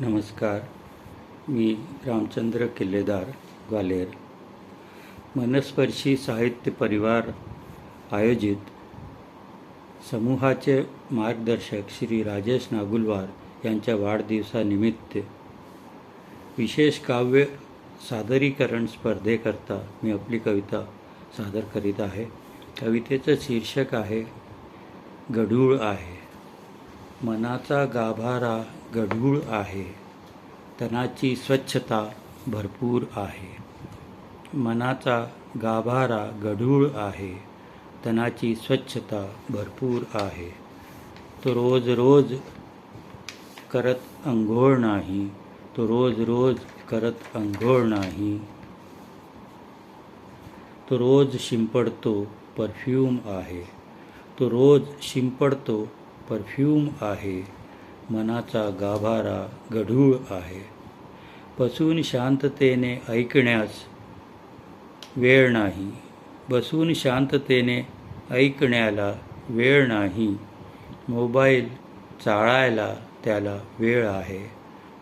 नमस्कार. मी रामचंद्र किल्लेदार ग्वालेर मनस्पर्शी साहित्य परिवार आयोजित समूहाचे मार्गदर्शक श्री राजेश नागुलवार यांच्या वाढदिवसानिमित्त विशेष काव्य सादरीकरण स्पर्धेकरता मी आपली कविता सादर करीत आहे. कवितेचं शीर्षक आहे गढूळ आहे. मनाचा गाभारा गढूळ आहे. तनाची स्वच्छता भरपूर आहे. मनाचा गाभारा गढूळ आहे. तनाची स्वच्छता भरपूर आहे. तो रोज रोज करत अंघोळ नाही. तो रोज रोज करत अंघोळ नाही. तो रोज शिंपडतो परफ्यूम आहे. तो रोज शिंपडतो परफ्यूम आहे. मनाचा गाभारा गढूळ आहे. बसून शांततेने ऐकण्यास वेळ नाही. बसून शांततेने ऐकण्याला वेळ नाही. मोबाईल चाळायला त्याला वेळ आहे.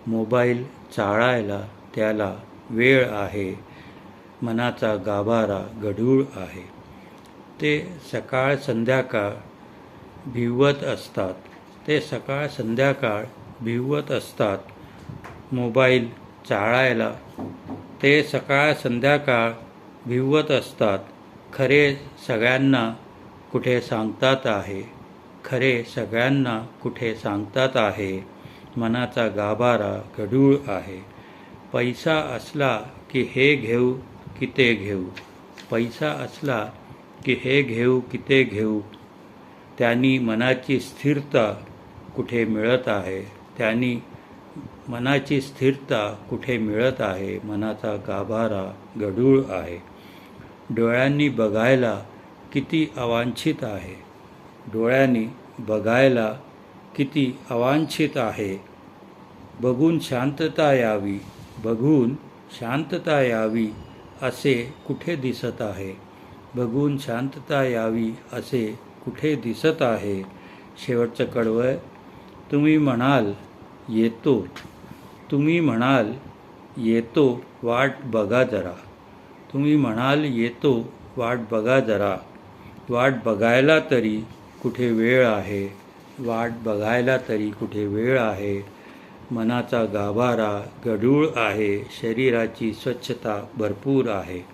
मोबाईल चाळायला त्याला वेळ आहे. मनाचा गाभारा गढूळ आहे. ते सकाळ संध्याकाळ भिवत असतात. ते सकाळ संध्याकाळ भिवत असतात. मोबाईल चाळायला ते सकाळ संध्याकाळ भिवत असतात. खरे सगळ्यांना कुठे सांगतात आहे? खरे सगळ्यांना कुठे सांगतात आहे? मनाचा गाभारा गढूळ आहे. पैसा असला की हे घेऊ की ते घेऊ. पैसा असला की हे घेऊ की ते घेऊ. त्यांनी मनाची स्थिरता कुठे मिळत आहे त्यांनी मनाची स्थिरता कुठे मिळत आहे मनाचा गाभारा गढूळ आहे. डोळ्यांनी बघायला किती अवांछित आहे. डोळ्यांनी बघायला किती अवांछित आहे. बघून शांतता यावी बघून शांतता यावी असे कुठे दिसत आहे. बघून शांतता यावी असे कुठे दिसत आहे. शेवटचं कडवं तुम्ही म्हणाल येतो. तुम्ही म्हणाल येतो वाट बघा जरा. तुम्ही म्हणाल येतो वाट बघा जरा. वाट बघायला तरी कुठे वेळ आहे? वाट बघायला तरी कुठे वेळ आहे? मनाचा गाभारा गढूळ आहे. शरीराची स्वच्छता भरपूर आहे.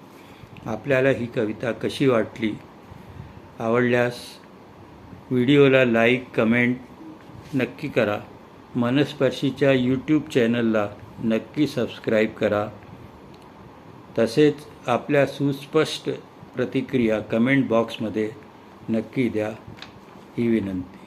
आपल्याला ही कविता कशी वाटली? आवडल्यास व्हिडिओला लाईक कमेंट नक्की करा. मनस्पर्शीच्या यूट्यूब चॅनलला नक्की सबस्क्राईब करा. तसेच आपल्या सुस्पष्ट प्रतिक्रिया कमेंट बॉक्समध्ये नक्की द्या. ही विनंती.